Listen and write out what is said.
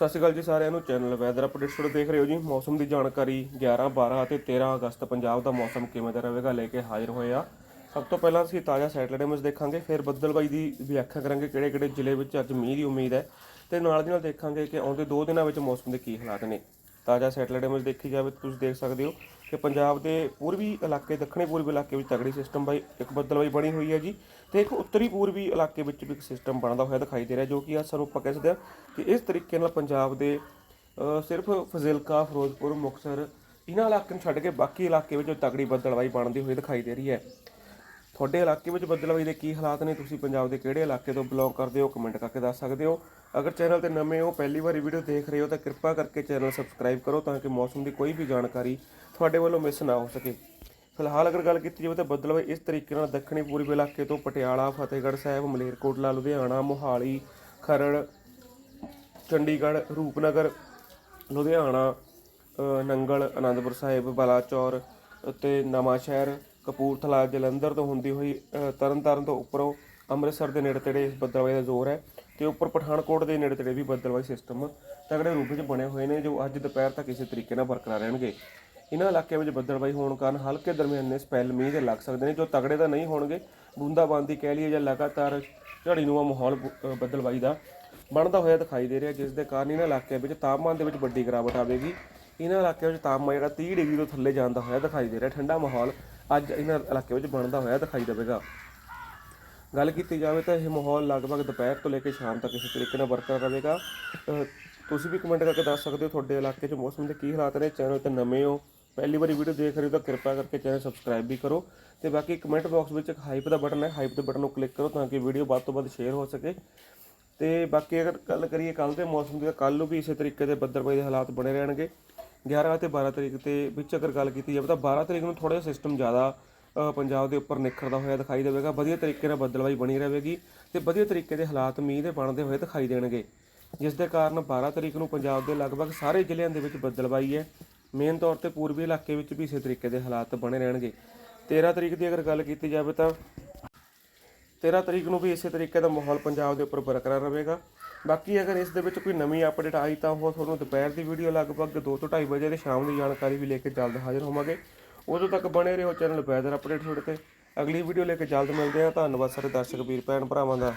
ਸਤਿ ਸ਼੍ਰੀ ਅਕਾਲ ਜੀ ਸਾਰਿਆਂ ਨੂੰ ਚੈਨਲ ਵੈਦਰ ਅਪਡੇਟਸ ਸ਼ੁਰੂ ਦੇਖ ਰਹੇ ਹੋ ਜੀ। ਮੌਸਮ ਦੀ ਜਾਣਕਾਰੀ 11 12 ਅਤੇ 13 ਅਗਸਤ ਪੰਜਾਬ ਦਾ ਮੌਸਮ ਕਿਵੇਂ ਦਾ ਰਹੇਗਾ ਲੈ ਕੇ ਹਾਜ਼ਰ ਹੋਏ ਆ। ਸਭ ਤੋਂ ਪਹਿਲਾਂ ਅਸੀਂ ਤਾਜ਼ਾ ਸੈਟਲਡੇ ਮੈਚ ਦੇਖਾਂਗੇ, ਫਿਰ ਬੱਦਲਬਾਈ ਦੀ ਵਿਆਖਿਆ ਕਰਾਂਗੇ ਕਿਹੜੇ ਕਿਹੜੇ ਜ਼ਿਲ੍ਹੇ ਵਿੱਚ ਅੱਜ ਮੀਂਹ ਦੀ ਉਮੀਦ ਹੈ ਤੇ ਨਾਲ ਦੀ ਨਾਲ ਦੇਖਾਂਗੇ ਕਿ ਆਉਂਦੇ 2 ਦਿਨਾਂ ਵਿੱਚ ਮੌਸਮ ਦੇ ਕੀ ਹਾਲਾਤ ਨੇ। ਤਾਜ਼ਾ ਸੈਟਲਡੇ ਮੈਚ ਦੇਖੀ ਜਾਵੇ ਤੁਸੀਂ ਦੇਖ ਸਕਦੇ ਹੋ ਕਿ ਪੰਜਾਬ ਦੇ ਪੂਰਬੀ ਇਲਾਕੇ, ਦੱਖਣੀ ਪੂਰਬੀ ਇਲਾਕੇ ਵਿੱਚ ਤਗੜੀ ਸਿਸਟਮ ਬਾਈ, ਇੱਕ ਬੱਦਲਬਾਈ ਬਣੀ ਹੋਈ ਹੈ ਜੀ ਤੇ ਇੱਕ ਉੱਤਰੀ ਪੂਰਬੀ ਇਲਾਕੇ ਵਿੱਚ ਵੀ ਇੱਕ ਸਿਸਟਮ ਬਣਦਾ ਹੋਇਆ ਦਿਖਾਈ ਦੇ ਰਿਹਾ ਜੋ ਕਿ ਆ ਸਾਨੂੰ ਆਪਾਂ ਕਹਿ ਸਕਦੇ ਹਾਂ ਕਿ ਇਸ ਤਰੀਕੇ ਨਾਲ ਪੰਜਾਬ ਦੇ ਸਿਰਫ ਫਜ਼ਿਲਕਾ, ਫਿਰੋਜ਼ਪੁਰ, ਮੁਕਤਸਰ, ਇਹਨਾਂ ਇਲਾਕਿਆਂ ਨੂੰ ਛੱਡ ਕੇ ਬਾਕੀ ਇਲਾਕੇ ਵਿੱਚ ਤਗੜੀ ਬੱਦਲਬਾਈ ਬਣਦੀ ਹੋਈ ਦਿਖਾਈ ਦੇ ਰਹੀ ਹੈ। ਤੁਹਾਡੇ ਇਲਾਕੇ ਵਿੱਚ ਬੱਦਲਬਾਈ ਦੇ ਕੀ ਹਾਲਾਤ ਨੇ? ਤੁਸੀਂ ਪੰਜਾਬ ਦੇ ਕਿਹੜੇ ਇਲਾਕੇ ਤੋਂ ਬਿਲੋਂਗ ਕਰਦੇ ਹੋ? ਕਮੈਂਟ ਕਰਕੇ ਦੱਸ ਸਕਦੇ ਹੋ। ਅਗਰ ਚੈਨਲ ਤੇ ਨਵੇਂ ਹੋ, ਪਹਿਲੀ ਵਾਰੀ ਵੀਡੀਓ ਦੇਖ ਰਹੇ ਹੋ, ਤਾਂ ਕਿਰਪਾ ਕਰਕੇ ਚੈਨਲ ਸਬਸਕ੍ਰਾਈਬ ਕਰੋ ਤਾਂ ਕਿ ਮੌਸਮ ਦੀ ਕੋਈ ਵੀ ਜਾਣਕਾਰੀ ਤੁਹਾਡੇ ਵੱਲੋਂ ਮਿਸ ਨਾ ਹੋ ਸਕੇ। ਫਿਲਹਾਲ ਅਗਰ ਗੱਲ ਕੀਤੀ ਜਾਵੇ ਤਾਂ ਬੱਦਲਬਾਈ ਇਸ ਤਰੀਕੇ ਨਾਲ ਦੱਖਣੀ ਪੂਰਬੀ ਇਲਾਕੇ ਤੋਂ ਪਟਿਆਲਾ, ਫਤਿਹਗੜ੍ਹ ਸਾਹਿਬ ਮਲੇਰਕੋਟਲਾ ਲੁਧਿਆਣਾ, ਮੋਹਾਲੀ, ਖਰੜ, ਚੰਡੀਗੜ੍ਹ, ਰੂਪਨਗਰ, ਲੁਧਿਆਣਾ ਨੰਗਲ ਆਨੰਦਪੁਰ ਸਾਹਿਬ, ਬਲਾਚੌਰ ਅਤੇ ਨਵਾਂ ਸ਼ਹਿਰ ਕਪੂਰਥਲਾ ਜਲੰਧਰ ਤੋਂ ਹੁੰਦੀ ਹੋਈ ਅ, ਤਰਨਤਾਰਨ ਤੋਂ ਉੱਪਰੋਂ ਅੰਮ੍ਰਿਤਸਰ ਦੇ ਨੇੜੇ ਤੇੜੇ ਇਸ ਬੱਦਲਬਾਈ ਦਾ ਜ਼ੋਰ ਹੈ ਤੇ ਉੱਪਰ ਪਠਾਨਕੋਟ ਦੇ ਨੇੜੇ ਤੇੜੇ ਵੀ ਬੱਦਲਵਾਈ ਸਿਸਟਮ ਤਗੜੇ ਰੂਪ ਵਿੱਚ ਬਣੇ ਹੋਏ ਨੇ ਜੋ ਅੱਜ ਦੁਪਹਿਰ ਤੱਕ ਇਸੇ ਤਰੀਕੇ ਨਾਲ ਬਰਕਰਾਰ ਰਹਿਣਗੇ ਇਹਨਾਂ ਇਲਾਕਿਆਂ ਵਿੱਚ ਬੱਦਲਬਾਈ ਹੋਣ ਕਾਰਨ ਹਲਕੇ ਦਰਮਿਆਨੇ ਸਪੈਲ ਮੀਂਹ ਦੇ ਲੱਗ ਸਕਦੇ ਨੇ ਜੋ ਤਗੜੇ ਤਾਂ ਨਹੀਂ ਹੋਣਗੇ ਬੂੰਦਾਬਾਂਦੀ ਕਹਿ ਲਈਏ ਜਾਂ ਲਗਾਤਾਰ ਝੜੀਨੂੰਆ ਮਾਹੌਲ ਬ- ਅ, ਬੱਦਲਬਾਈ ਦਾ ਬਣਦਾ ਹੋਇਆ ਦਿਖਾਈ ਦੇ ਰਿਹਾ ਜਿਸ ਦੇ ਕਾਰਨ ਇਹਨਾਂ ਇਲਾਕਿਆਂ ਵਿੱਚ ਤਾਪਮਾਨ ਦੇ ਵਿੱਚ ਵੱਡੀ ਗਿਰਾਵਟ ਆਵੇਗੀ। ਇਹਨਾਂ ਇਲਾਕਿਆਂ ਵਿੱਚ ਤਾਪਮਾਨ ਜਿਹੜਾ 30 ਡਿਗਰੀ ਤੋਂ ਥੱਲੇ ਜਾਂਦਾ ਹੋਇਆ ਦਿਖਾਈ ਦੇ ਰਿਹਾ ਠੰਡਾ ਮਾਹੌਲ ਅੱਜ ਇਹਨਾਂ ਇਲਾਕੇ ਵਿੱਚ ਬਣਦਾ ਹੋਇਆ ਦਿਖਾਈ ਦੇਵੇਗਾ। ਗੱਲ ਕੀਤੀ ਜਾਵੇ ਤਾਂ ਇਹ ਮਾਹੌਲ ਲਗਭਗ ਦੁਪਹਿਰ ਤੋਂ ਲੈ ਕੇ ਸ਼ਾਮ ਤੱਕ ਇਸੇ ਤਰੀਕੇ ਨਾਲ ਬਰਕਰਾਰ ਰਹੇਗਾ ਤੁਸੀਂ ਵੀ ਕਮੈਂਟ ਕਰਕੇ ਦੱਸ ਸਕਦੇ ਹੋ ਤੁਹਾਡੇ ਇਲਾਕੇ 'ਚ ਮੌਸਮ ਦੇ ਕੀ ਹਾਲਾਤ ਨੇ, ਚੈਨਲ ਤੇ ਨਵੇਂ ਹੋ, ਪਹਿਲੀ ਵਾਰੀ ਵੀਡੀਓ ਦੇਖ ਰਹੇ ਹੋ ਤਾਂ ਕਿਰਪਾ ਕਰਕੇ ਚੈਨਲ ਸਬਸਕ੍ਰਾਈਬ ਵੀ ਕਰੋ ਤੇ ਬਾਕੀ ਕਮੈਂਟ ਬਾਕਸ ਵਿੱਚ ਇੱਕ ਹਾਈਪ ਦਾ ਬਟਨ ਹੈ ਹਾਈਪ ਦੇ ਬਟਨ ਨੂੰ ਕਲਿੱਕ ਕਰੋ ਤਾਂ ਕਿ ਵੀਡੀਓ ਵੱਧ ਤੋਂ ਵੱਧ ਸ਼ੇਅਰ ਹੋ ਸਕੇ। ਤੇ ਬਾਕੀ ਅਗਰ ਗੱਲ ਕਰੀਏ ਕੱਲ ਦੇ ਮੌਸਮ ਦੀ ਤਾਂ ਕੱਲ ਨੂੰ ਵੀ ਇਸੇ ਤਰੀਕੇ ਦੇ ਬੱਦਲਬਾਈ ਦੇ ਹਾਲਾਤ ਬਣੇ ਰਹਿਣਗੇ। 11 ਅਤੇ 12 ਤਰੀਕ ਤੇ ਵਿੱਚ ਅਗਰ ਗੱਲ ਕੀਤੀ ਜਾਵੇ ਤਾਂ 12 ਤਰੀਕ ਨੂੰ ਥੋੜਾ ਜਿਹਾ ਸਿਸਟਮ ਜ਼ਿਆਦਾ ਪੰਜਾਬ ਦੇ ਉੱਪਰ ਨਿਖਰਦਾ ਹੋਇਆ ਦਿਖਾਈ ਦੇਵੇਗਾ। ਵਧੀਆ ਤਰੀਕੇ ਨਾਲ ਬੱਦਲਬਾਈ ਬਣੀ ਰਹੇਗੀ ਤੇ ਵਧੀਆ ਤਰੀਕੇ ਦੇ ਹਾਲਾਤ ਮੀਂਹ ਦੇ ਬਣਦੇ ਹੋਏ ਦਿਖਾਈ ਦੇਣਗੇ। ਜਿਸ ਦੇ ਕਾਰਨ 12 ਤਰੀਕ ਨੂੰ ਪੰਜਾਬ ਦੇ ਲਗਭਗ ਸਾਰੇ ਜ਼ਿਲ੍ਹਿਆਂ ਦੇ ਵਿੱਚ ਬੱਦਲਬਾਈ ਹੈ। ਮੇਨ ਤੌਰ ਤੇ ਪੂਰਬੀ ਇਲਾਕੇ ਵਿੱਚ ਵੀ ਇਸੇ ਤਰੀਕੇ ਦੇ ਹਾਲਾਤ ਬਣੇ ਰਹਿਣਗੇ। 13 ਤਰੀਕ ਦੀ ਅਗਰ ਗੱਲ ਕੀਤੀ ਜਾਵੇ ਤਾਂ 13 ਤਰੀਕ ਨੂੰ ਵੀ ਇਸੇ ਤਰੀਕੇ ਦਾ ਮਾਹੌਲ ਪੰਜਾਬ ਦੇ ਉੱਪਰ ਬਰਕਰਾਰ ਰਹੇਗਾ। ਬਾਕੀ ਅਗਰ ਇਸ ਦੇ ਵਿੱਚ ਕੋਈ ਨਵੀਂ ਅਪਡੇਟ ਆਈ ਤਾਂ ਉਹ ਤੁਹਾਨੂੰ ਦੁਪਹਿਰ ਦੀ ਵੀਡੀਓ ਲਗਭਗ 2 ਤੋਂ 2:30 ਵਜੇ ਤੇ ਸ਼ਾਮ ਦੀ ਜਾਣਕਾਰੀ ਵੀ ਲੈ ਕੇ ਜਲਦ ਹਾਜ਼ਰ ਹੋਵਾਂਗੇ। ਉਦੋਂ ਤੱਕ ਬਣੇ ਰਹੋ ਚੈਨਲ ਵੈਦਰ ਅਪਡੇਟ ਤੁਹਾਡੇ ਤੇ। ਅਗਲੀ ਵੀਡੀਓ ਲੈ ਕੇ ਜਲਦ ਮਿਲਦੇ ਹਾਂ। ਧੰਨਵਾਦ ਸਾਰੇ ਦਰਸ਼ਕ, ਵੀਰ, ਭੈਣ, ਭਰਾਵਾਂ ਦਾ।